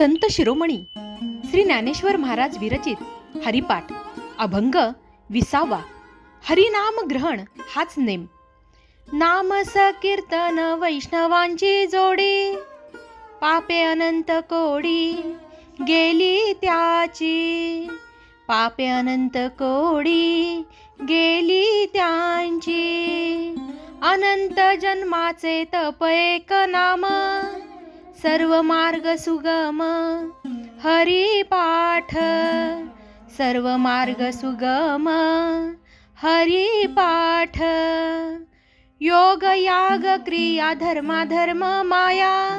संत शिरोमणी श्री ज्ञानेश्वर महाराज विरचित हरिपाठ अभंग विसावा हरिनाम ग्रहण हाच नेम. नाम कीर्तन वैष्णवांची जोडी पापे अनंत कोडी गेली त्याची. पापे अनंत कोडी गेली त्यांची. अनंत जन्माचे तप एक नाम सर्व मार्ग सुगम. हरी पाठ सर्व मार्ग सुगम. हरी पाठ योग याग क्रिया धर्मा धर्म माया.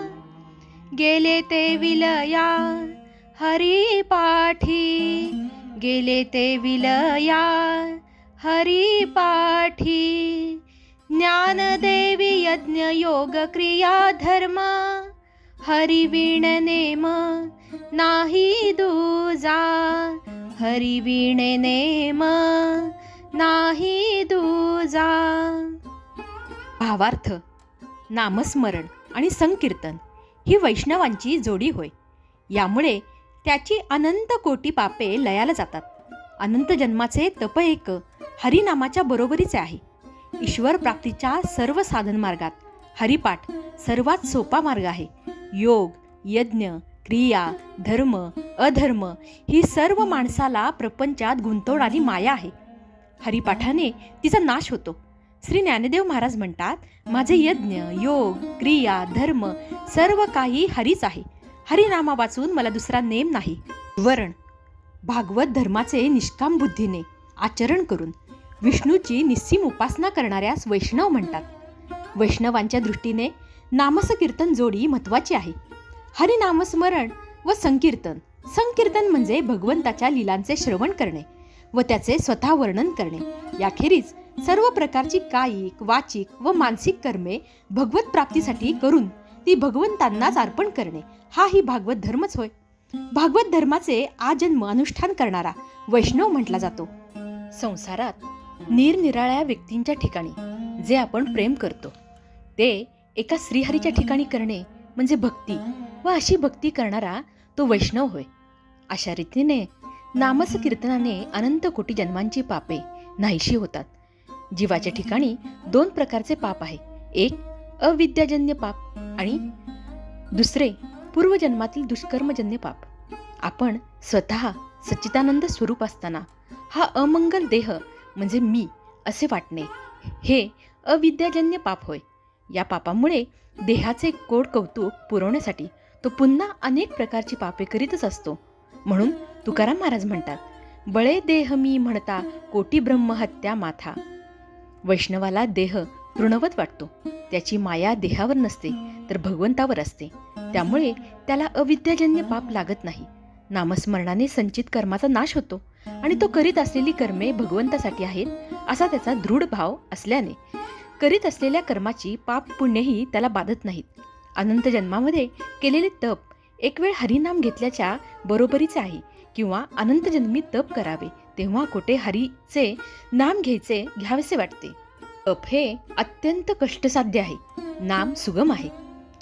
गेले ते विलया हरी पाठी. गेले ते विलया हरी पाठी. ज्ञानदेवी यज्ञ योग क्रिया धर्मा. हरिवीण नेम नाही दूजा हरिवीण नेम नाही दूजा भावार्थ नामस्मरण आणि संकीर्तन ही वैष्णवांची जोडी होय. यामुळे त्याची अनंत कोटी पापे लयाला जातात. अनंत जन्माचे तप एक हरिनामाच्या बरोबरीचे आहे. ईश्वर प्राप्तीच्या सर्व साधन मार्गात हरिपाठ सर्वात सोपा मार्ग आहे. योग यज्ञ क्रिया धर्म अधर्म ही सर्व माणसाला प्रपंचात गुंतवणारी माया आहे. हरिपाठाने तिचा नाश होतो. श्री ज्ञानदेव महाराज म्हणतात माझे यज्ञ योग क्रिया धर्म सर्व काही हरीच आहे. हरिनामा वाचून मला दुसरा नेम नाही. वरण. भागवत धर्माचे निष्काम बुद्धीने आचरण करून विष्णूची निस्सीम उपासना करणाऱ्यास वैष्णव म्हणतात. वैष्णवांच्या दृष्टीने नामसकीर्तन जोडी महत्वाची आहे. हरिनामस्मरण व संकीर्तन. संकीर्तन म्हणजे भगवंताच्या लीलांचे श्रवण करणे व त्याचे स्वतः वर्णन करणे. याखेरीज सर्व प्रकारची कायिक वाचिक व मानसिक कर्मे भगवत प्राप्तीसाठी करून ती भगवंतांनाच अर्पण करणे. हा ही भागवत धर्मच होय. भागवत धर्माचे आजन्म अनुष्ठान करणारा वैष्णव म्हटला जातो. संसारात निरनिराळ्या व्यक्तींच्या ठिकाणी जे आपण प्रेम करतो ते एका श्रीहरीच्या ठिकाणी करणे म्हणजे भक्ती व अशी भक्ती करणारा तो वैष्णव होय. अशा रीतीने नामस कीर्तनाने अनंत कोटी जन्मांची पापे नाहीशी होतात. जीवाच्या ठिकाणी दोन प्रकारचे पाप आहे. एक अविद्याजन्य पाप आणि दुसरे पूर्वजन्मातील दुष्कर्मजन्य पाप. आपण स्वतः सच्चिदानंद स्वरूप असताना हा अमंगल देह म्हणजे मी असे वाटणे. हे अविद्याजन्य पाप होय. या पापामुळे देहाचे कोड कौतुक पुरवण्यासाठी तो पुन्हा अनेक प्रकारची पापे करीतच असतो. म्हणून तुकाराम महाराज म्हणतात बळे देह मी म्हणता कोटी ब्रह्महत्या माथा. वैष्णवाला देह तृणवत वाटतो. त्याची माया देहावर नसते तर भगवंतावर असते. त्यामुळे त्याला अविद्याजन्य पाप लागत नाही. नामस्मरणाने संचित कर्माचा नाश होतो आणि तो करीत असलेली कर्मे भगवंतासाठी आहेत असा त्याचा दृढ भाव असल्याने करीत असलेल्या कर्माची पाप पुण्यही त्याला बाधत नाहीत. अनंत जन्मामध्ये केलेले तप एक वेळ हरिनाम घेतल्याच्या बरोबरीचे आहे किंवा अनंत जन्मी तप करावे तेव्हा कोठे हरीचे नाम घ्यायचे घ्यावेसे वाटते. तप हे अत्यंत कष्टसाध्य आहे. नाम सुगम आहे.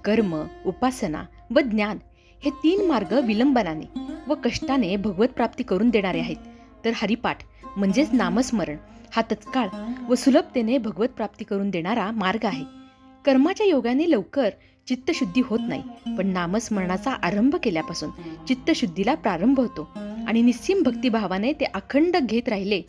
कर्म उपासना व ज्ञान हे तीन मार्ग विलंबनाने व कष्टाने भगवत प्राप्ती करून देणारे आहेत. तर हरिपाठ म्हणजेच नामस्मरण हा तत्काळ व सुलभतेने भगवत प्राप्ती करून देणारा मार्ग आहे. कर्माच्या योगाने लवकर चित्तशुद्धी होत नाही पण नामस्मरणाचा आरंभ केल्यापासून चित्तशुद्धीला प्रारंभ होतो आणि निस्सीम भक्तिभावाने ते अखंड घेत राहिले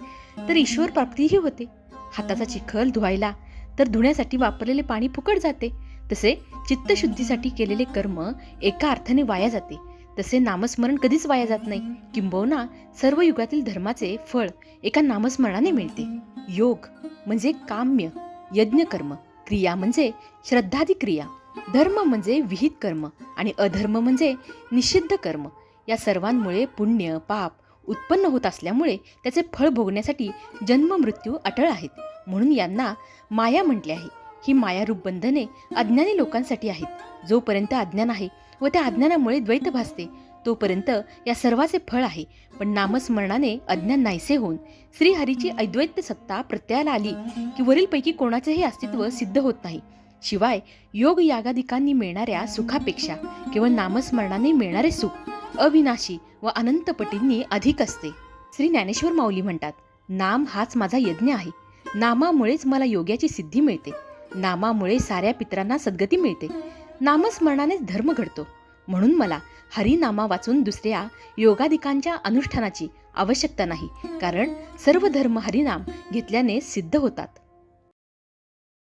तर ईश्वर प्राप्तीही होते. हाताचा चिखल धुवायला तर धुण्यासाठी वापरलेले पाणी फुकट जाते तसे चित्तशुद्धीसाठी केलेले कर्म एका अर्थाने वाया जाते. तसे नामस्मरण कधीच वाया जात नाही. किंबहुना सर्व युगातील धर्माचे फळ एका नामस्मरणाने मिळते. योग म्हणजे काम्य यज्ञ कर्म क्रिया म्हणजे श्रद्धादी क्रिया धर्म म्हणजे विहित कर्म आणि अधर्म म्हणजे निषिद्ध कर्म या सर्वांमुळे पुण्य पाप उत्पन्न होत असल्यामुळे त्याचे फळ भोगण्यासाठी जन्म मृत्यू अटळ आहेत. म्हणून यांना माया म्हटले आहे. ही मायारूप बंधने अज्ञानी लोकांसाठी आहेत. जोपर्यंत अज्ञान आहे व त्या अज्ञानामुळे द्वैत भासते तोपर्यंत या सर्वाचे फळ आहे. पण नामस्मरणाने अज्ञान नाहीसे होऊन श्रीहरीची अद्वैत सत्ता प्रत्ययाला आली की वरीलपैकी कोणाचेही अस्तित्व सिद्ध होत नाही. शिवाय योग यागादिकांनी मिळणाऱ्या सुखापेक्षा केवळ नामस्मरणाने मिळणारे सुख अविनाशी व अनंतपटींनी अधिक असते. श्री ज्ञानेश्वर माऊली म्हणतात नाम हाच माझा यज्ञ आहे. नामामुळेच मला योग्याची सिद्धी मिळते. नामामुळे साऱ्या पितरांना सद्गती मिळते. नामस्मरणानेच धर्म घडतो. म्हणून मला हरिनामा वाचून दुसऱ्या योगादिकांच्या अनुष्ठानाची आवश्यकता नाही. कारण सर्व धर्म हरिनाम घेतल्याने सिद्ध होतात.